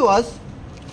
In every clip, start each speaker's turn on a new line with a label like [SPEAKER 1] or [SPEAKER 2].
[SPEAKER 1] Viewers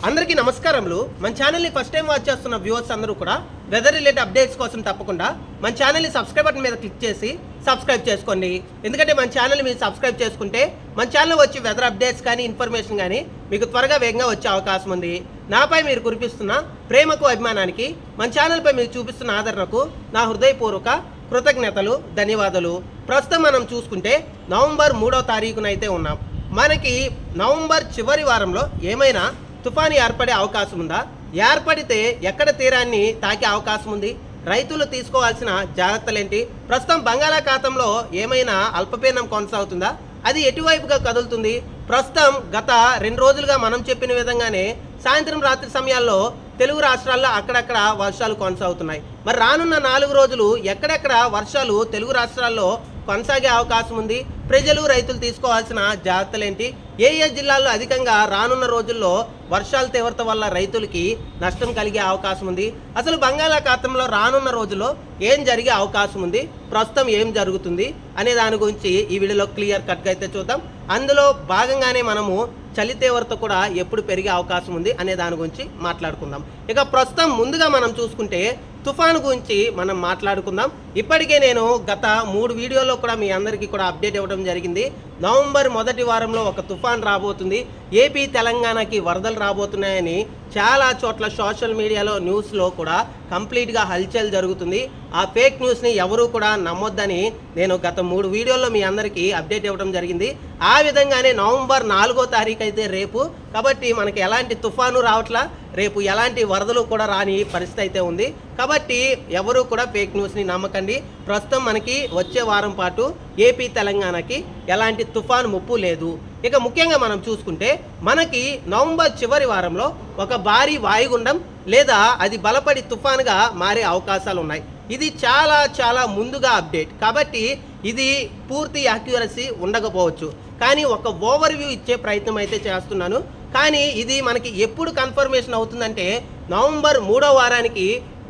[SPEAKER 1] అందరికీ నమస్కారములు. మన ఛానల్ని ఫస్ట్ టైం వాచ్ చేస్తున్న వ్యూవర్స్ అందరూ కూడా వెదర్ రిలేటెడ్ అప్డేట్స్ కోసం తప్పకుండా మన ఛానల్ని సబ్స్క్రైబ్ బటన్ మీద క్లిక్ చేసి సబ్స్క్రైబ్ చేసుకోండి. ఎందుకంటే మన ఛానల్ మీరు సబ్స్క్రైబ్ చేసుకుంటే మన ఛానల్ వచ్చి వెదర్ అప్డేట్స్ కానీ ఇన్ఫర్మేషన్ కానీ మీకు త్వరగా వేగంగా వచ్చే అవకాశం ఉంది. నాపై మీరు కురిపిస్తున్న ప్రేమకు అభిమానానికి మన ఛానల్పై మీరు చూపిస్తున్న ఆదరణకు నా హృదయపూర్వక కృతజ్ఞతలు ధన్యవాదాలు. ప్రస్తుతం మనం చూసుకుంటే నవంబర్ మూడో తారీఖున అయితే ఉన్నాం. మనకి నవంబర్ చివరి వారంలో ఏమైనా తుఫాను ఏర్పడే అవకాశం ఉందా? ఏర్పడితే ఎక్కడ తీరాన్ని తాకే అవకాశం ఉంది? రైతులు తీసుకోవాల్సిన జాగ్రత్తలేంటి? ప్రస్తుతం బంగాళాఖాతంలో ఏమైనా అల్పపీడనం కొనసాగుతుందా? అది ఎటువైపుగా కదులుతుంది? ప్రస్తుతం గత రెండు రోజులుగా మనం చెప్పిన విధంగానే సాయంత్రం రాత్రి సమయాల్లో తెలుగు రాష్ట్రాల్లో అక్కడక్కడ వర్షాలు కొనసాగుతున్నాయి. మరి రానున్న నాలుగు రోజులు ఎక్కడెక్కడ వర్షాలు తెలుగు రాష్ట్రాల్లో కొనసాగే అవకాశం ఉంది. ప్రజలు రైతులు తీసుకోవాల్సిన జాగ్రత్తలు ఏంటి ఏ ఏ జిల్లాల్లో అధికంగా రానున్న రోజుల్లో వర్షాల తీవ్రత వల్ల రైతులకి నష్టం కలిగే అవకాశం ఉంది. అసలు బంగాళాఖాతంలో రానున్న రోజుల్లో ఏం జరిగే అవకాశం ఉంది? ప్రస్తుతం ఏం జరుగుతుంది? అనే దాని గురించి ఈ వీడియోలో క్లియర్ కట్గా అయితే చూద్దాం. అందులో భాగంగానే మనము చలి తీవ్రత కూడా ఎప్పుడు పెరిగే అవకాశం ఉంది అనే దాని గురించి మాట్లాడుకుందాం. ఇక ప్రస్తుతం ముందుగా మనం చూసుకుంటే తుఫాను గురించి మనం మాట్లాడుకుందాం. ఇప్పటికే నేను గత మూడు వీడియోలో కూడా మీ అందరికీ కూడా అప్డేట్ ఇవ్వడం జరిగింది. నవంబర్ మొదటి వారంలో ఒక తుఫాన్ రాబోతుంది. ఏపీ తెలంగాణకి వరదలు రాబోతున్నాయని చాలా చోట్ల సోషల్ మీడియాలో న్యూస్లో కూడా కంప్లీట్గా హల్చల్ జరుగుతుంది. ఆ ఫేక్ న్యూస్ని ఎవరూ కూడా నమ్మొద్దని నేను గత మూడు వీడియోల్లో మీ అందరికీ అప్డేట్ ఇవ్వడం జరిగింది. ఆ విధంగానే నవంబర్ నాలుగో తారీఖు అయితే రేపు కాబట్టి మనకి ఎలాంటి తుఫాను రావట్లా రేపు ఎలాంటి వరదలు కూడా రాని పరిస్థితి అయితే ఉంది. కాబట్టి ఎవరు కూడా ఫేక్ న్యూస్ని నమ్మకండి. ప్రస్తుతం మనకి వచ్చే వారం పాటు ఏపీ తెలంగాణకి ఎలాంటి తుఫాను ముప్పు లేదు. ఇక ముఖ్యంగా మనం చూసుకుంటే మనకి నవంబర్ చివరి వారంలో ఒక భారీ వాయుగుండం లేదా అది బలపడి తుఫానుగా మారే అవకాశాలు ఉన్నాయి ఇది చాలా చాలా ముందుగా అప్డేట్. కాబట్టి ఇది పూర్తి యాక్యురసీ ఉండకపోవచ్చు. కానీ ఒక ఓవర్ వ్యూ ఇచ్చే ప్రయత్నం అయితే చేస్తున్నాను. కానీ ఇది మనకి ఎప్పుడు కన్ఫర్మేషన్ అవుతుందంటే నవంబర్ మూడో వారానికి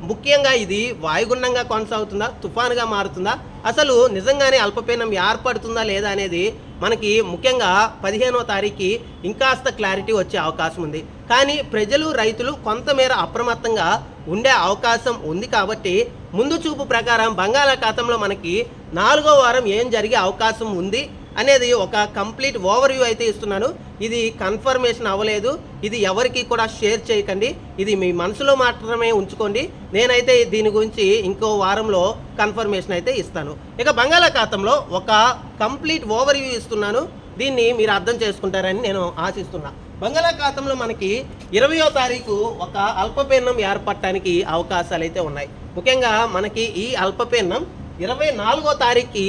[SPEAKER 1] ముఖ్యంగా ఇది వాయుగుండంగా కొనసాగుతుందా తుఫానుగా మారుతుందా? అసలు నిజంగానే అల్పపీడనం ఏర్పడుతుందా లేదా అనేది మనకి ముఖ్యంగా పదిహేనో తారీఖు ఇంకాస్త క్లారిటీ వచ్చే అవకాశం ఉంది. కానీ ప్రజలు రైతులు కొంతమేర అప్రమత్తంగా ఉండే అవకాశం ఉంది కాబట్టి ముందు చూపు ప్రకారం బంగాళాఖాతంలో మనకి నాలుగో వారం ఏం జరిగే అవకాశం ఉంది అనేది ఒక కంప్లీట్ ఓవర్ వ్యూ అయితే ఇస్తున్నాను. ఇది కన్ఫర్మేషన్ అవ్వలేదు. ఇది ఎవరికి కూడా షేర్ చేయకండి. ఇది మీ మనసులో మాత్రమే ఉంచుకోండి. నేనైతే దీని గురించి ఇంకో వారంలో కన్ఫర్మేషన్ అయితే ఇస్తాను. ఇక బంగాళాఖాతంలో ఒక కంప్లీట్ ఓవర్ వ్యూ ఇస్తున్నాను. దీన్ని మీరు అర్థం చేసుకుంటారని నేను ఆశిస్తున్నా. బంగాళాఖాతంలో మనకి ఇరవయో తారీఖు ఒక అల్పపీడనం ఏర్పడటానికి అవకాశాలు అయితే ఉన్నాయి. ముఖ్యంగా మనకి ఈ అల్పపీడనం ఇరవై నాలుగో తారీఖుకి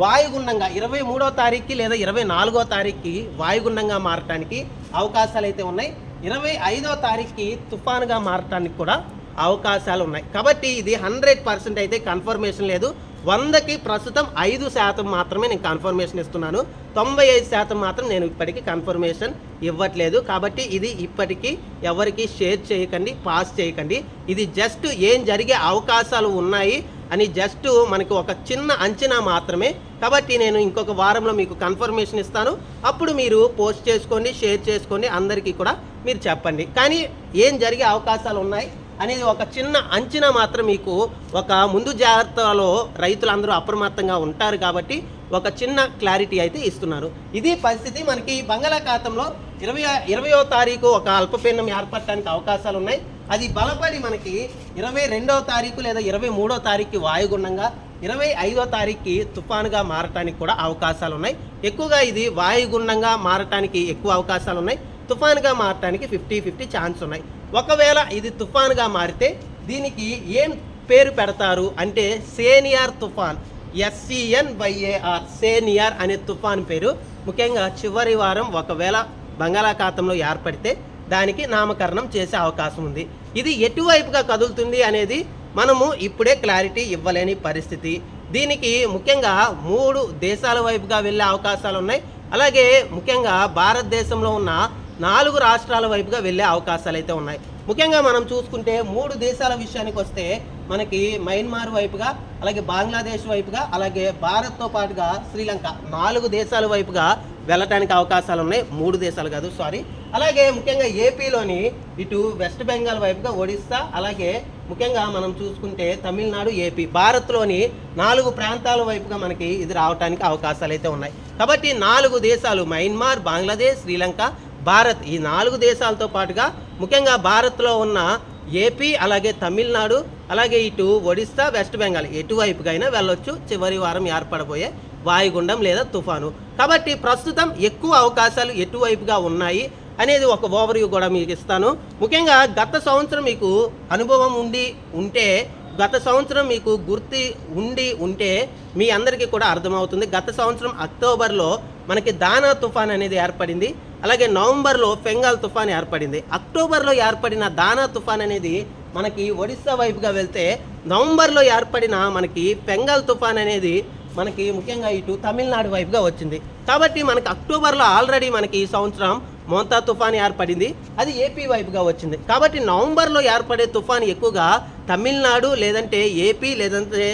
[SPEAKER 1] వాయుగుండంగా ఇరవై మూడో తారీఖుకి లేదా ఇరవై నాలుగో తారీఖుకి వాయుగుండంగా మారటానికి అవకాశాలు అయితే ఉన్నాయి. ఇరవై ఐదో తారీఖుకి తుఫానుగా మారటానికి కూడా అవకాశాలు ఉన్నాయి. కాబట్టి ఇది హండ్రెడ్ పర్సెంట్ అయితే కన్ఫర్మేషన్ లేదు. వందకి ప్రస్తుతం ఐదు శాతం మాత్రమే నేను కన్ఫర్మేషన్ ఇస్తున్నాను. తొంభై ఐదు శాతం మాత్రం నేను ఇప్పటికీ కన్ఫర్మేషన్ ఇవ్వట్లేదు. కాబట్టి ఇది ఇప్పటికీ ఎవరికి షేర్ చేయకండి పాస్ చేయకండి. ఇది జస్ట్ ఏం జరిగే అవకాశాలు ఉన్నాయి అని జస్ట్ మనకి ఒక చిన్న అంచనా మాత్రమే. కాబట్టి నేను ఇంకొక వారంలో మీకు కన్ఫర్మేషన్ ఇస్తాను. అప్పుడు మీరు పోస్ట్ చేసుకోండి షేర్ చేసుకోండి అందరికీ కూడా మీరు చెప్పండి. కానీ ఏం జరిగే అవకాశాలు ఉన్నాయి అనేది ఒక చిన్న అంచనా మాత్రం మీకు ఒక ముందు జాగ్రత్తలో రైతులందరూ అప్రమత్తంగా ఉంటారు కాబట్టి ఒక చిన్న క్లారిటీ అయితే ఇస్తున్నారు. ఇది పరిస్థితి మనకి బంగాళాఖాతంలో ఇరవై ఇరవయో తారీఖు ఒక అల్పపీడనం ఏర్పడటానికి అవకాశాలు ఉన్నాయి. అది బలపడి మనకి ఇరవై రెండవ తారీఖు లేదా ఇరవై మూడో తారీఖు వాయుగుండంగా ఇరవై ఐదో తారీఖుకి తుఫానుగా మారటానికి కూడా అవకాశాలు ఉన్నాయి. ఎక్కువగా ఇది వాయుగుండంగా మారటానికి ఎక్కువ అవకాశాలు ఉన్నాయి. తుఫాన్గా మారటానికి ఫిఫ్టీ ఫిఫ్టీ ఛాన్స్ ఉన్నాయి. ఒకవేళ ఇది తుఫాన్గా మారితే దీనికి ఏం పేరు పెడతారు అంటే సేనియర్ తుఫాన్. ఎస్సిఎన్ వైఏఆర్ సేనియర్ అనే తుఫాన్ పేరు. ముఖ్యంగా చివరి వారం ఒకవేళ బంగాళాఖాతంలో ఏర్పడితే దానికి నామకరణం చేసే అవకాశం ఉంది. ఇది ఎటువైపుగా కదులుతుంది అనేది మనము ఇప్పుడే క్లారిటీ ఇవ్వలేని పరిస్థితి. దీనికి ముఖ్యంగా మూడు దేశాల వైపుగా వెళ్ళే అవకాశాలు ఉన్నాయి. అలాగే ముఖ్యంగా భారతదేశంలో ఉన్న నాలుగు రాష్ట్రాల వైపుగా వెళ్ళే అవకాశాలు అయితే ఉన్నాయి. ముఖ్యంగా మనం చూసుకుంటే మూడు దేశాల విషయానికి వస్తే మనకి మయన్మార్ వైపుగా అలాగే బంగ్లాదేశ్ వైపుగా అలాగే భారత్తో పాటుగా శ్రీలంక నాలుగు దేశాల వైపుగా వెళ్ళటానికి అవకాశాలు ఉన్నాయి. మూడు దేశాలు కాదు సారీ అలాగే ముఖ్యంగా ఏపీలోని ఇటు వెస్ట్ బెంగాల్ వైపుగా ఒడిస్సా అలాగే ముఖ్యంగా మనం చూసుకుంటే తమిళనాడు ఏపీ. భారత్లోని నాలుగు ప్రాంతాల వైపుగా మనకి ఇది రావడానికి అవకాశాలు అయితే ఉన్నాయి. కాబట్టి నాలుగు దేశాలు మయన్మార్ బంగ్లాదేశ్ శ్రీలంక భారత్ ఈ నాలుగు దేశాలతో పాటుగా ముఖ్యంగా భారత్లో ఉన్న ఏపీ అలాగే తమిళనాడు అలాగే ఇటు ఒడిస్సా వెస్ట్ బెంగాల్ ఎటువైపుగా అయినా వెళ్ళొచ్చు. చివరి వారం ఏర్పడబోయే వాయుగుండం లేదా తుఫాను. కాబట్టి ప్రస్తుతం ఎక్కువ అవకాశాలు ఎటువైపుగా ఉన్నాయి అనేది ఒక ఓవర్వ్యూ కూడా మీకు ఇస్తాను. ముఖ్యంగా గత సంవత్సరం మీకు అనుభవం ఉండి ఉంటే గత సంవత్సరం మీకు గుర్తి ఉండి ఉంటే మీ అందరికీ కూడా అర్థమవుతుంది. గత సంవత్సరం అక్టోబర్లో మనకి దానా తుఫాన్ అనేది ఏర్పడింది. అలాగే నవంబర్లో బెంగాల్ తుఫాన్ ఏర్పడింది. అక్టోబర్లో ఏర్పడిన దానా తుఫాన్ అనేది మనకి ఒడిస్సా వైపుగా వెళ్తే నవంబర్లో ఏర్పడిన మనకి బెంగాల్ తుఫాన్ అనేది మనకి ముఖ్యంగా ఇటు తమిళనాడు వైపుగా వచ్చింది. కాబట్టి మనకి అక్టోబర్లో ఆల్రెడీ మనకి ఈ సంవత్సరం మోంతా తుఫాన్ ఏర్పడింది. అది ఏపీ వైపుగా వచ్చింది. కాబట్టి నవంబర్లో ఏర్పడే తుఫాన్ ఎక్కువగా తమిళనాడు లేదంటే ఏపీ లేదంటే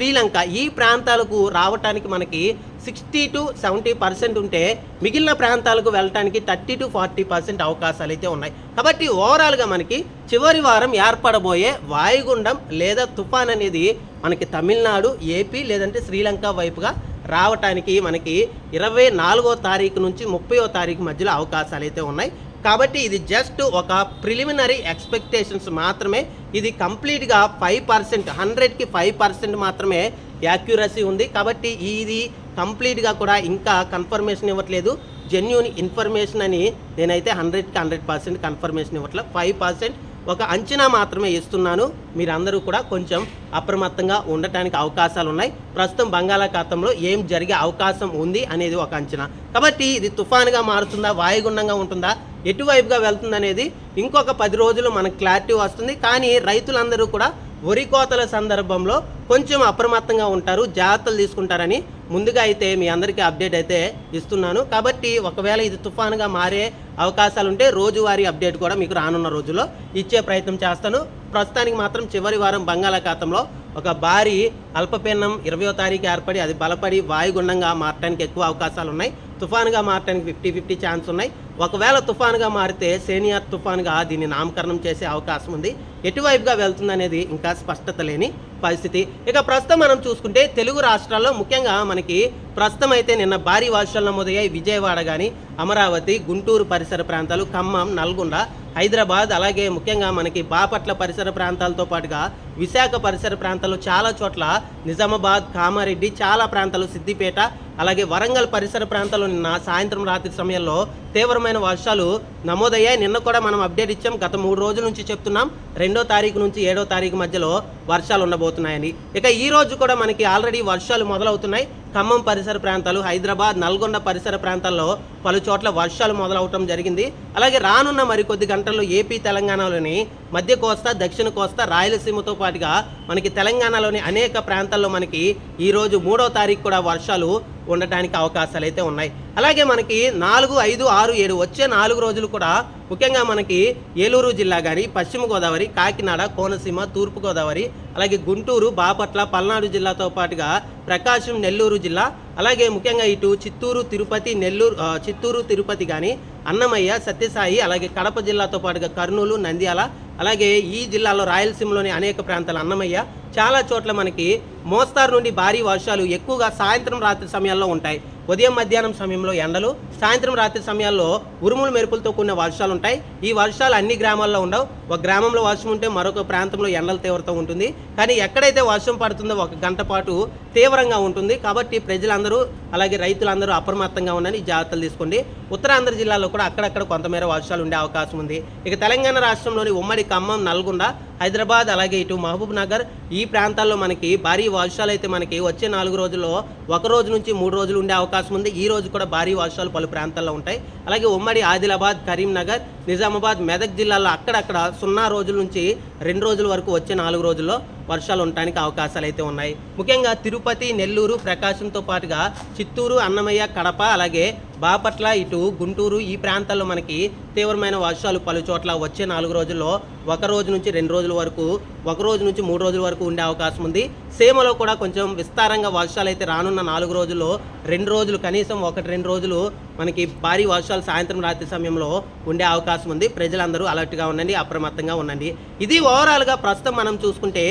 [SPEAKER 1] శ్రీలంక ఈ ప్రాంతాలకు రావటానికి మనకి సిక్స్టీ టు సెవెంటీ పర్సెంట్ ఉంటే మిగిలిన ప్రాంతాలకు వెళ్ళటానికి థర్టీ టు ఫార్టీ పర్సెంట్ అవకాశాలు అయితే ఉన్నాయి. కాబట్టి ఓవరాల్గా మనకి చివరి వారం ఏర్పడబోయే వాయుగుండం లేదా తుఫాన్ అనేది మనకి తమిళనాడు ఏపీ లేదంటే శ్రీలంక వైపుగా రావటానికి మనకి ఇరవై నాలుగో తారీఖు నుంచి ముప్పయో తారీఖు మధ్యలో అవకాశాలు అయితే ఉన్నాయి. కాబట్టి ఇది జస్ట్ ఒక ప్రిలిమినరీ ఎక్స్పెక్టేషన్స్ మాత్రమే. ఇది కంప్లీట్గా ఫైవ్ పర్సెంట్ హండ్రెడ్కి ఫైవ్ పర్సెంట్ మాత్రమే యాక్యురసీ ఉంది. కాబట్టి ఇది కంప్లీట్గా కూడా ఇంకా కన్ఫర్మేషన్ ఇవ్వట్లేదు. జెన్యున్ ఇన్ఫర్మేషన్ అని నేనైతే హండ్రెడ్కి హండ్రెడ్ పర్సెంట్ కన్ఫర్మేషన్ ఇవ్వట్లేదు ఫైవ్ పర్సెంట్ ఒక అంచనా మాత్రమే ఇస్తున్నాను. మీరందరూ కూడా కొంచెం అప్రమత్తంగా ఉండటానికి అవకాశాలు ఉన్నాయి ప్రస్తుతం బంగాళాఖాతంలో ఏం జరిగే అవకాశం ఉంది అనేది ఒక అంచనా. కాబట్టి ఇది తుఫానుగా మారుతుందా? వాయుగుండంగా ఉంటుందా? ఎటువైపుగా వెళ్తుంది అనేది ఇంకొక పది రోజులు మనకు క్లారిటీ వస్తుంది. కానీ రైతులందరూ కూడా వరి కోతల సందర్భంలో కొంచెం అప్రమత్తంగా ఉంటారు జాగ్రత్తలు తీసుకుంటారని ముందుగా అయితే మీ అందరికీ అప్డేట్ అయితే ఇస్తున్నాను. కాబట్టి ఒకవేళ ఇది తుఫానుగా మారే అవకాశాలు ఉంటే రోజువారీ అప్డేట్ కూడా మీకు రానున్న రోజుల్లో ఇచ్చే ప్రయత్నం చేస్తాను. ప్రస్తుతానికి మాత్రం చివరి వారం బంగాళాఖాతంలో ఒక భారీ అల్పపీడనం ఇరవయో తారీఖు ఏర్పడి అది బలపడి వాయుగుండంగా మారడానికి ఎక్కువ అవకాశాలు ఉన్నాయి తుఫాన్గా మారడానికి ఫిఫ్టీ ఫిఫ్టీ ఛాన్స్ ఉన్నాయి. ఒకవేళ తుఫాన్గా మారితే సేనియర్ తుఫాన్గా దీన్ని నామకరణం చేసే అవకాశం ఉంది. ఎటువైపుగా వెళ్తుందనేది ఇంకా స్పష్టత లేని పరిస్థితి. ఇక ప్రస్తుతం మనం చూసుకుంటే తెలుగు రాష్ట్రాల్లో ముఖ్యంగా మనకి ప్రస్తుతం అయితే నిన్న భారీ వర్షాలు నమోదయ్యాయి. విజయవాడ కానీ అమరావతి గుంటూరు పరిసర ప్రాంతాలు ఖమ్మం నల్గొండ హైదరాబాద్ అలాగే ముఖ్యంగా మనకి బాపట్ల పరిసర ప్రాంతాలతో పాటుగా విశాఖ పరిసర ప్రాంతాల్లో చాలా చోట్ల నిజామాబాద్ కామారెడ్డి చాలా ప్రాంతాలు సిద్దిపేట అలాగే వరంగల్ పరిసర ప్రాంతాల్లో నిన్న సాయంత్రం రాత్రి సమయంలో తీవ్రమైన వర్షాలు నమోదయ్యాయి. నిన్న కూడా మనం అప్డేట్ ఇచ్చాం. గత మూడు రోజుల నుంచి చెప్తున్నాం. రెండో తారీఖు నుంచి ఏడో తారీఖు మధ్యలో వర్షాలు ఉండబోతున్నాయని. ఇక ఈ రోజు కూడా మనకి ఆల్రెడీ వర్షాలు మొదలవుతున్నాయి. ఖమ్మం పరిసర ప్రాంతాలు హైదరాబాద్ నల్గొండ పరిసర ప్రాంతాల్లో పలు చోట్ల వర్షాలు మొదలవటం జరిగింది. అలాగే రానున్న మరికొద్ది గంటల్లో ఏపీ తెలంగాణలోని మధ్య కోస్తా దక్షిణ కోస్తా రాయలసీమతో పాటుగా మనకి తెలంగాణలోని అనేక ప్రాంతాల్లో మనకి ఈరోజు మూడో తారీఖు కూడా వర్షాలు ఉండటానికి అవకాశాలు అయితే ఉన్నాయి. అలాగే మనకి నాలుగు ఐదు ఆరు ఏడు వచ్చే నాలుగు రోజులు కూడా ముఖ్యంగా మనకి ఏలూరు జిల్లా కానీ పశ్చిమ గోదావరి కాకినాడ కోనసీమ తూర్పు గోదావరి అలాగే గుంటూరు బాపట్ల పల్నాడు జిల్లాతో పాటుగా ప్రకాశం నెల్లూరు జిల్లా అలాగే ముఖ్యంగా ఇటు చిత్తూరు తిరుపతి నెల్లూరు చిత్తూరు తిరుపతి కానీ అన్నమయ్య సత్యసాయి అలాగే కడప జిల్లాతో పాటుగా కర్నూలు నంద్యాల అలాగే ఈ జిల్లాలో రాయలసీమలోని అనేక ప్రాంతాలు అన్నమయ్య చాలా చోట్ల మనకి మోస్తారు నుండి భారీ వర్షాలు ఎక్కువగా సాయంత్రం రాత్రి సమయాల్లో ఉంటాయి. ఉదయం మధ్యాహ్నం సమయంలో ఎండలు సాయంత్రం రాత్రి సమయాల్లో ఉరుములు మెరుపులతో కూడిన వర్షాలు ఉంటాయి. ఈ వర్షాలు అన్ని గ్రామాల్లో ఉండవు. ఒక గ్రామంలో వర్షం ఉంటే మరొక ప్రాంతంలో ఎండల తీవ్రత ఉంటుంది. కానీ ఎక్కడైతే వర్షం పడుతుందో ఒక గంట పాటు తీవ్రంగా ఉంటుంది. కాబట్టి ప్రజలందరూ అలాగే రైతులందరూ అప్రమత్తంగా ఉండని జాగ్రత్తలు తీసుకోండి. ఉత్తరాంధ్ర జిల్లాలో కూడా అక్కడక్కడ కొంతమేర వర్షాలు ఉండే అవకాశం ఉంది. ఇక తెలంగాణ రాష్ట్రంలోని ఉమ్మడి ఖమ్మం నల్గొండ హైదరాబాద్ అలాగే ఇటు మహబూబ్ నగర్ ఈ ప్రాంతాల్లో మనకి భారీ వర్షాలు అయితే మనకి వచ్చే నాలుగు రోజుల్లో ఒక రోజు నుంచి మూడు రోజులు ఉండే అవకాశం ఉంది. ఈ రోజు కూడా భారీ వర్షాలు పలు ప్రాంతాల్లో ఉంటాయి. అలాగే ఉమ్మడి ఆదిలాబాద్ కరీంనగర్ నిజామాబాద్ మెదక్ జిల్లాల్లో అక్కడక్కడ సున్నా రోజుల నుంచి రెండు రోజుల వరకు వచ్చే నాలుగు రోజుల్లో వర్షాలు ఉండటానికి అవకాశాలు అయితే ఉన్నాయి. ముఖ్యంగా తిరుపతి నెల్లూరు ప్రకాశంతో పాటుగా చిత్తూరు అన్నమయ్య కడప అలాగే బాపట్ల ఇటు గుంటూరు ఈ ప్రాంతాల్లో మనకి తీవ్రమైన వర్షాలు పలు చోట్ల వచ్చే నాలుగు రోజుల్లో ఒక రోజు నుంచి రెండు రోజుల వరకు ఒక రోజు నుంచి మూడు రోజుల వరకు ఉండే అవకాశం ఉంది. సీమలో కూడా కొంచెం విస్తారంగా వర్షాలు అయితే రానున్న నాలుగు రోజుల్లో రెండు రోజులు కనీసం ఒకటి రెండు రోజులు మనకి భారీ వర్షాలు సాయంత్రం రాత్రి సమయంలో ఉండే అవకాశం ఉంది. ప్రజలందరూ అలర్ట్గా ఉండండి అప్రమత్తంగా ఉండండి. ఇది ఓవరాల్గా ప్రస్తుతం మనం చూసుకుంటే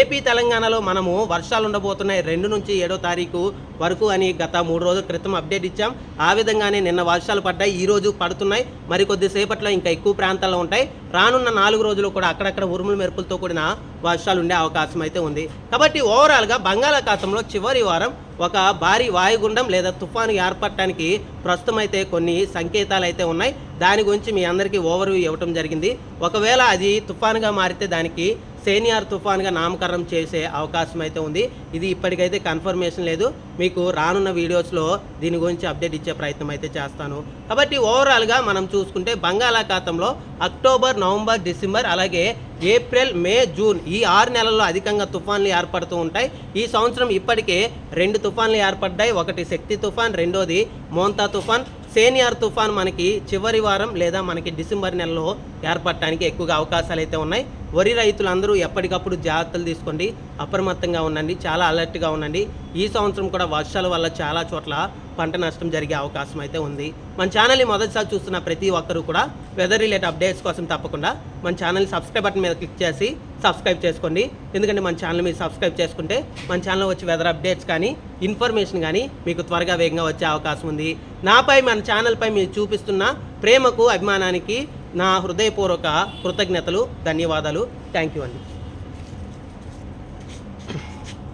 [SPEAKER 1] ఏపీ తెలంగాణలో మనము వర్షాలు ఉండబోతున్నాయి. రెండు నుంచి ఏడో తారీఖు వరకు అని గత మూడు రోజుల క్రితం అప్డేట్ ఇచ్చాం. ఆ విధంగానే నిన్న వర్షాలు పడ్డాయి ఈ రోజు పడుతున్నాయి. మరి కొద్దిసేపట్లో ఇంకా ఎక్కువ ప్రాంతాల్లో ఉంటాయి. రానున్న నాలుగు రోజులు కూడా అక్కడక్కడ ఉరుములు మెరుపులతో కూడిన వర్షాలు ఉండే అవకాశం అయితే ఉంది. కాబట్టి ఓవరాల్గా బంగాళాఖాతంలో చివరి వారం ఒక భారీ వాయుగుండం లేదా తుఫాను ఏర్పడటానికి ప్రస్తుతం అయితే కొన్ని సంకేతాలు అయితే ఉన్నాయి. దాని గురించి మీ అందరికీ ఓవర్ ఇవ్వటం జరిగింది. ఒకవేళ అది తుఫానుగా మారితే దానికి సేనియర్ తుఫాన్గా నామకరణం చేసే అవకాశం అయితే ఉంది. ఇది ఇప్పటికైతే కన్ఫర్మేషన్ లేదు. మీకు రానున్న వీడియోస్లో దీని గురించి అప్డేట్ ఇచ్చే ప్రయత్నం అయితే చేస్తాను. కాబట్టి ఓవరాల్గా మనం చూసుకుంటే బంగాళాఖాతంలో అక్టోబర్ నవంబర్ డిసెంబర్ అలాగే ఏప్రిల్ మే జూన్ ఈ ఆరు నెలల్లో అధికంగా తుఫాన్లు ఏర్పడుతూ ఉంటాయి. ఈ సంవత్సరం ఇప్పటికే రెండు తుఫాన్లు ఏర్పడ్డాయి. ఒకటి శక్తి తుఫాన్ రెండోది మోంతా తుఫాన్. సేనియార్ తుఫాన్ మనకి చివరి వారం లేదా మనకి డిసెంబర్ నెలలో ఏర్పడటానికి ఎక్కువగా అవకాశాలు అయితే ఉన్నాయి. వరి రైతులందరూ ఎప్పటికప్పుడు జాగ్రత్తలు తీసుకోండి. అప్రమత్తంగా ఉండండి. చాలా అలర్ట్గా ఉండండి. ఈ సంవత్సరం కూడా వర్షాల వల్ల చాలా చోట్ల పంట నష్టం జరిగే అవకాశం అయితే ఉంది. మన ఛానల్ని మొదటిసారి చూస్తున్న ప్రతి ఒక్కరూ కూడా వెదర్ రిలేటెడ్ అప్డేట్స్ కోసం తప్పకుండా మన ఛానల్ సబ్స్క్రైబ్ బటన్ మీద క్లిక్ చేసి సబ్స్క్రైబ్ చేసుకోండి. ఎందుకంటే మన ఛానల్ మీరు సబ్స్క్రైబ్ చేసుకుంటే మన ఛానల్ వచ్చి వెదర్ అప్డేట్స్ కానీ ఇన్ఫర్మేషన్ కానీ మీకు త్వరగా వేగంగా వచ్చే అవకాశం ఉంది. నాపై మన ఛానల్పై మీరు చూపిస్తున్న ప్రేమకు అభిమానానికి నా హృదయపూర్వక కృతజ్ఞతలు ధన్యవాదాలు. థ్యాంక్ యూ అండి.